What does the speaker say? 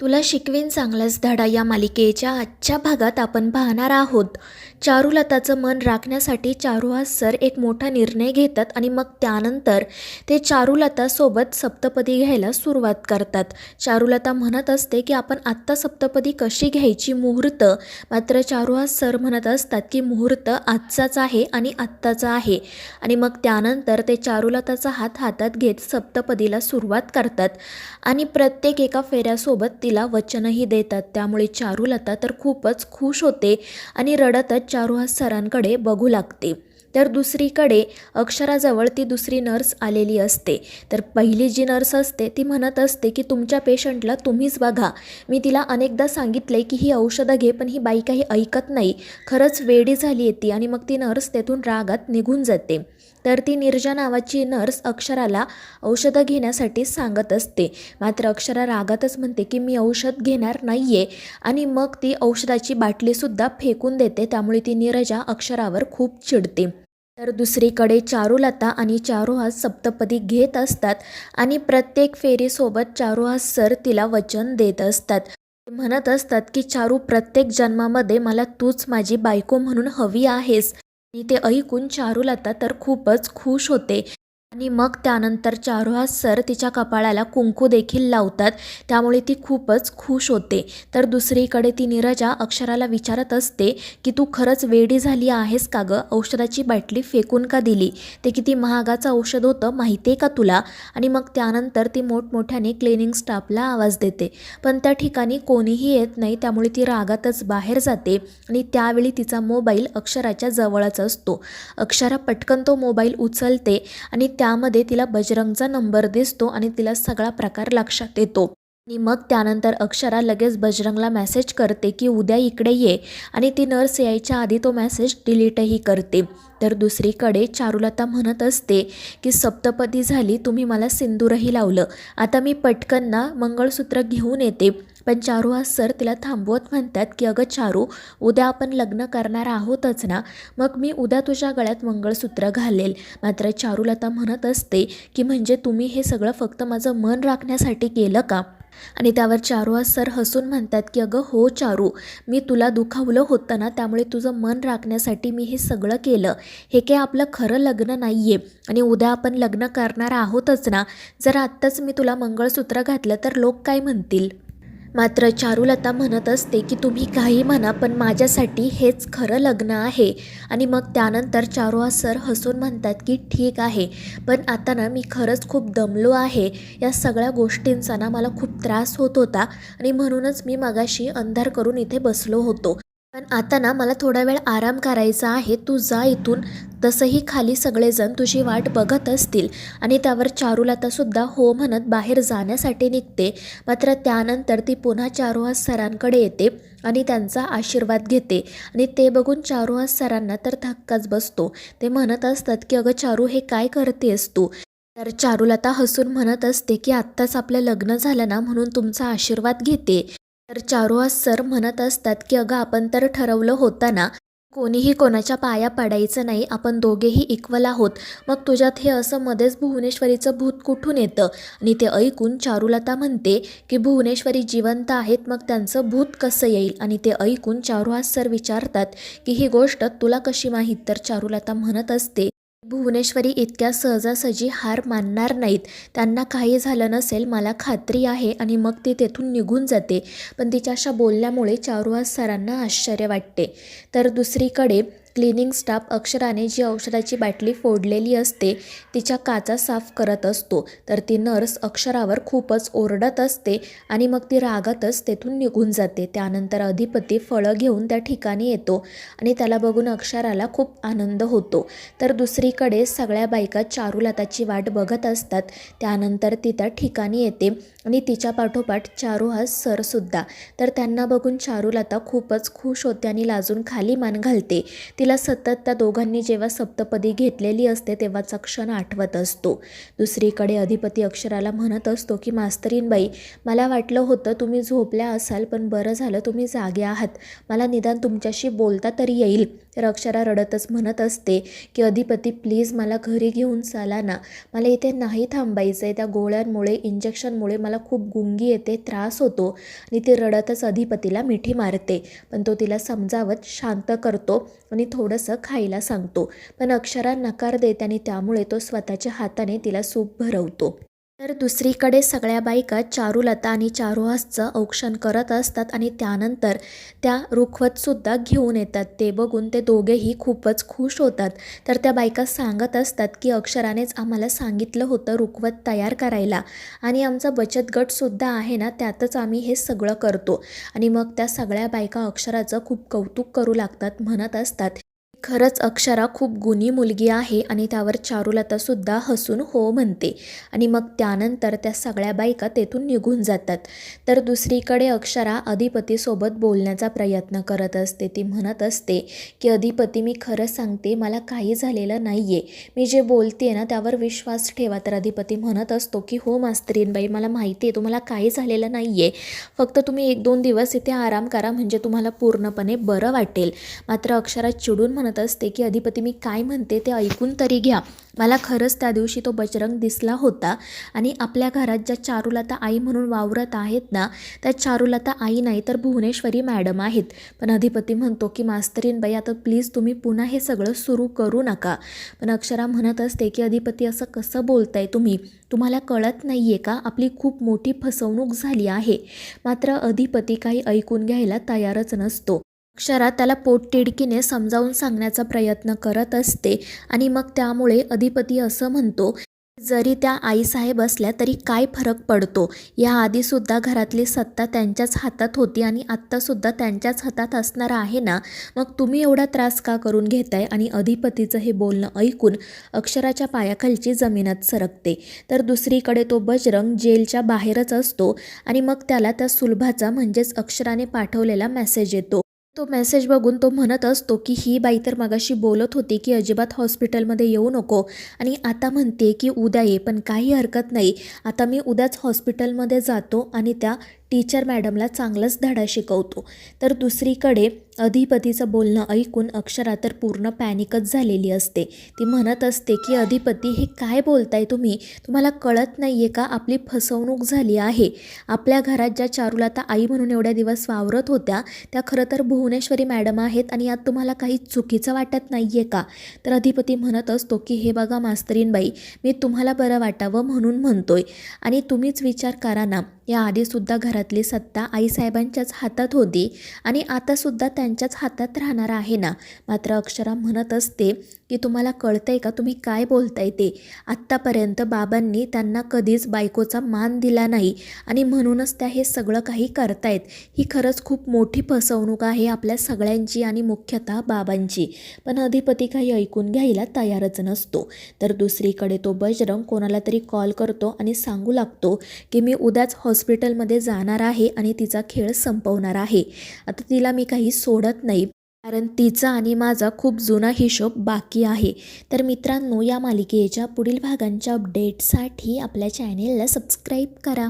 तुला शिकवेन चांगलाच धडा या मालिकेच्या आजच्या भागात आपण पाहणार आहोत. चारुलताचं मन राखण्यासाठी चारुहास सर एक मोठा निर्णय घेतात आणि मग त्यानंतर ते चारुलतासोबत सप्तपदी घ्यायला सुरुवात करतात. चारुलता म्हणत असते की आपण आत्ता सप्तपदी कशी घ्यायची मुहूर्त? मात्र चारुहास सर म्हणत असतात की मुहूर्त आजचाच आहे आणि आत्ताचा आहे. आणि मग त्यानंतर ते चारुलताचा हात हातात घेत सप्तपदीला सुरुवात करतात. आणि प्रत्येक एका फेऱ्यासोबत तिला वचनही देतात. त्यामुळे चारुलता तर खूपच खुश होते आणि रडतच चारू हा सरांकडे बघू लागते. तर दुसरीकडे अक्षराजवळ ती दुसरी नर्स आलेली असते. तर पहिली जी नर्स असते ती म्हणत असते की तुमच्या पेशंटला तुम्हीच बघा. मी तिला अनेकदा सांगितलं की ही औषधं घे पण ही बाई काही ऐकत नाही. खरंच वेडी झाली आहे ती. आणि मग ती नर्स तेथून रागात निघून जाते. तर ती निर्जा नावाची नर्स अक्षराला औषधं घेण्यासाठी सांगत असते. मात्र अक्षरा रागातच म्हणते की मी औषध घेणार नाही आहे आणि मग ती औषधाची बाटलीसुद्धा फेकून देते. त्यामुळे ती नीरजा अक्षरावर खूप चिडते. तर दुसरीकडे चारुलता आणि चारुहास सप्तपदी घेत असतात आणि प्रत्येक फेरीसोबत चारुहास सर तिला वचन देत असतात. म्हणत असतात की चारू प्रत्येक जन्मामध्ये मला तूच माझी बायको म्हणून हवी आहेस. आणि ते ऐकून चारुलता तर खूपच खुश होते. आणि मग त्यानंतर चारुहास सर तिच्या कपाळाला कुंकू देखील लावतात. त्यामुळे ती खूपच खुश होते. तर दुसरीकडे ती नीरजा अक्षराला विचारत असते की तू खरंच वेडी झाली आहेस का गं? औषधाची बाटली फेकून का दिली? ते किती महागाचं औषध होतं माहिती आहे का तुला? आणि मग त्यानंतर ती मोठमोठ्याने क्लिनिंग स्टाफला आवाज देते. पण त्या ठिकाणी कोणीही येत नाही त्यामुळे ती रागातच बाहेर जाते आणि त्यावेळी तिचा मोबाईल अक्षराच्या जवळच असतो. अक्षरा पटकन तो मोबाईल उचलते आणि त्या त्यामध्ये तिला बजरंगचा नंबर दिसतो आणि तिला सगळा प्रकार लक्षात येतो. आणि मग त्यानंतर अक्षरा लगेच बजरंगला मेसेज करते की उद्या इकडे ये. आणि ती नर्स यायच्या आधी तो मेसेज डिलीटही करते. तर दुसरीकडे चारुलता म्हणत असते की सप्तपदी झाली तुम्ही मला सिंदूरही लावलं. आता मी पटकन ना मंगळसूत्र घेऊन येते. पण चारुहास सर तिला थांबवत म्हणतात की अगं चारू उद्या आपण लग्न करणार आहोतच ना? मग मी उद्या तुझ्या गळ्यात मंगळसूत्र घालेल. मात्र चारूलता म्हणत असते की म्हणजे तुम्ही हे सगळं फक्त माझं मन राखण्यासाठी केलं का? आणि त्यावर चारुहास सर हसून म्हणतात की अगं हो चारू मी तुला दुखावलं होतं ना त्यामुळे तुझं मन राखण्यासाठी मी हे सगळं केलं. हे काय आपलं खरं लग्न नाही आहे आणि उद्या आपण लग्न करणार आहोतच ना? जर आत्ताच मी तुला मंगळसूत्र घातलं तर लोक काय म्हणतील? मात्र चारुलता म्हणत असते की तुम्ही काही म्हणा पण माझ्यासाठी हेच खरं लग्न आहे. आणि मग त्यानंतर चारुआ सर हसून म्हणतात की ठीक आहे पण आता ना मी खरंच खूप दमलो आहे. या सगळ्या गोष्टींचा ना मला खूप त्रास होत होता आणि म्हणूनच मी मगाशी अंधार करून इथे बसलो होतो. पण आता ना मला थोडा वेळ आराम करायचा आहे. तू जा इथून. तसंही खाली सगळेजण तुझी वाट बघत असतील. आणि त्यावर चारुलतासुद्धा हो म्हणत बाहेर जाण्यासाठी निघते. मात्र त्यानंतर ती पुन्हा चारुहास सरांकडे येते आणि त्यांचा आशीर्वाद घेते. आणि ते बघून चारुहास सरांना तर धक्काच बसतो. ते म्हणत असतात की अगं चारू हे काय करतेस तू? तर चारुलता हसून म्हणत असते की आत्ताच आपलं लग्न झालं ना म्हणून तुमचा आशीर्वाद घेते. तर चारुहास सर म्हणत असतात की अगं आपण तर ठरवलं होतं ना कोणीही कोणाच्या पाया पडायचं नाही आपण दोघेही इक्वल आहोत. मग तुझ्यात हे असं मध्येच भुवनेश्वरीचं भूत कुठून येतं? आणि ते ऐकून चारुलता म्हणते की भुवनेश्वरी जिवंत आहेत मग त्यांचं भूत कसं येईल? आणि ते ऐकून चारुहास सर विचारतात की ही गोष्ट तुला कशी माहीत? तर चारुलता म्हणत असते भुवनेश्वरी इतक्या सहजासहजी हार मानणार नाहीत. त्यांना काही झालं नसेल मला खात्री आहे आणि मग ती तेथून निघून जाते. पण तिच्या अशा बोलल्यामुळे चारुहास सरांना आश्चर्य वाटते. तर दुसरीकडे क्लिनिंग स्टाफ अक्षराने जी औषधाची बाटली फोडलेली असते तिच्या काचा साफ करत असतो. तर ती नर्स अक्षरावर खूपच ओरडत असते आणि मग ती रागातच तेथून निघून जाते. त्यानंतर अधिपती फळं घेऊन त्या ठिकाणी येतो आणि त्याला बघून अक्षराला खूप आनंद होतो. तर दुसरीकडे सगळ्या बायका चारुलताची वाट बघत असतात. त्यानंतर ती त्या ठिकाणी येते आणि तिच्या पाठोपाठ चारू हा सरसुद्धा तर त्यांना बघून चारुलता खूपच खुश होते आणि लाजून खाली मान घालते. ती तिला सतत त्या दोघांनी जेव्हा सप्तपदी घेतलेली असते तेव्हाचा क्षण आठवत असतो. दुसरीकडे अधिपती अक्षराला म्हणत असतो की मास्तरीनबाई मला वाटलं होतं तुम्ही झोपल्या असाल पण बरं झालं तुम्ही जागे आहात. मला निदान तुमच्याशी बोलता तरी येईल. तर अक्षरा रडतच म्हणत असते की अधिपती प्लीज मला घरी घेऊन चला ना. मला इथे नाही थांबायचं आहे त्या गोळ्यांमुळे इंजेक्शनमुळे मला खूप गुंगी येते त्रास होतो. आणि ती रडतच अधिपतीला मिठी मारते. पण तो तिला समजावत शांत करतो आणि थोडंसं खायला सांगतो. पण अक्षरा नकार देत आणि त्यामुळे तो स्वतःच्या हाताने तिला सूप भरवतो. तर दुसरीकडे सगळ्या बायका चारुलता आणि चारुहासचं औक्षण करत असतात आणि त्यानंतर त्या रुखवतसुद्धा घेऊन येतात. ते बघून ते दोघेही खूपच खुश होतात. तर त्या बायका सांगत असतात की अक्षरानेच आम्हाला सांगितलं होतं रुखवत तयार करायला. आणि आमचा बचत गटसुद्धा आहे ना त्यातच आम्ही हे सगळं करतो. आणि मग त्या सगळ्या बायका अक्षराचं खूप कौतुक करू लागतात म्हणत असतात. खरंच अक्षरा खूप गुणी मुलगी आहे आणि त्यावर चारुलतासुद्धा हसून हो म्हणते. आणि मग त्यानंतर त्या सगळ्या बायका तेथून निघून जातात. तर दुसरीकडे अक्षरा अधिपतीसोबत बोलण्याचा प्रयत्न करत असते. ती म्हणत असते की अधिपती मी खरं सांगते मला काही झालेलं नाही आहे मी जे बोलते ना त्यावर विश्वास ठेवा. तर अधिपती म्हणत असतो की हो मास्तरीनबाई मला माहिती आहे तुम्हाला काही झालेलं नाही आहे फक्त तुम्ही एक दोन दिवस इथे आराम करा म्हणजे तुम्हाला पूर्णपणे बरं वाटेल. मात्र अक्षरा चिडून म्हणत असते की अधिपती मी काय म्हणते ते ऐकून तरी घ्या. मला खरंच त्या दिवशी तो बजरंग दिसला होता आणि आपल्या घरात ज्या चारुलता आई म्हणून वावरत आहेत ना त्या चारुलता आई नाही तर भुवनेश्वरी मॅडम आहेत. पण अधिपती म्हणतो की मास्तरीनबाई आता प्लीज तुम्ही पुन्हा हे सगळं सुरू करू नका. पण अक्षरा म्हणत असते की अधिपती असं कसं बोलताय तुम्ही? तुम्हाला कळत नाही आहे का? आपली खूप मोठी फसवणूक झाली आहे. मात्र अधिपती काही ऐकून घ्यायला तयारच नसतो. अक्षरा त्याला पोटतिडकीने समजावून सांगण्याचा प्रयत्न करत असते आणि मग त्यामुळे अधिपती असं म्हणतो जरी त्या आईसाहेब असल्या तरी काय फरक पडतो? या आधीसुद्धा घरातली सत्ता त्यांच्याच हातात होती आणि आत्तासुद्धा त्यांच्याच हातात असणार आहे ना? मग तुम्ही एवढा त्रास का करून घेताय? आणि अधिपतीचं हे बोलणं ऐकून अक्षराच्या पायाखालची जमिनात सरकते. तर दुसरीकडे तो बजरंग जेलच्या बाहेरच असतो आणि मग त्याला त्या सुलभाचा म्हणजेच अक्षराने पाठवलेला मेसेज येतो. तो मेसेज बघून तो म्हणत असतो की ही बाई तर मगाशी बोलत होती की अजिबात हॉस्पिटलमध्ये येऊ नको. आणि आता म्हणते की उद्या ये पण काही हरकत नाही. आता मी उद्याच हॉस्पिटलमध्ये जातो आणि त्या टीचर मॅडमला चांगलाच धडा शिकवतो. तर दुसरीकडे अधिपतीचं बोलणं ऐकून अक्षरा तर पूर्ण पॅनिकच झालेली असते. ती म्हणत असते की अधिपती हे काय बोलताय तुम्ही? तुम्हाला कळत नाही आहे का? आपली फसवणूक झाली आहे. आपल्या घरात ज्या चारुलता आई म्हणून एवढ्या दिवस वावरत होत्या त्या खरं तर भुवनेश्वरी मॅडम आहेत आणि यात तुम्हाला काही चुकीचं वाटत नाही आहे का? तर अधिपती म्हणत असतो की हे बघा मास्तरीनबाई मी तुम्हाला बरं वाटावं म्हणून म्हणतोय. आणि तुम्हीच विचार करा ना. या आधीसुद्धा घरातली सत्ता आईसाहेबांच्याच हातात होती आणि आतासुद्धा त्यांच्याच हातात राहणार आहे ना? मात्र अक्षरा म्हणत असते की तुम्हाला कळतंय का तुम्ही काय बोलताय ते? आत्तापर्यंत बाबांनी त्यांना कधीच बायकोचा मान दिला नाही आणि म्हणूनच त्या हे सगळं काही करतायत. ही खरंच खूप मोठी फसवणूक आहे आपल्या सगळ्यांची आणि मुख्यतः बाबांची. पण अधिपती काही ऐकून घ्यायला तयारच नसतो. तर दुसरीकडे तो बजरंग कोणाला तरी कॉल करतो आणि सांगू लागतो की मी उद्याच हॉस्पिटलमध्ये जाणार आहे आणि तिचा खेळ संपवणार आहे. आता तिला मी काही सोडत नाही कारण तिचा आणि माझा खूप जुना हिशोब बाकी आहे. तर मित्रांनो या मालिकेच्या पुढील भागांच्या अपडेटसाठी आपल्या चॅनेलला सबस्क्राईब करा.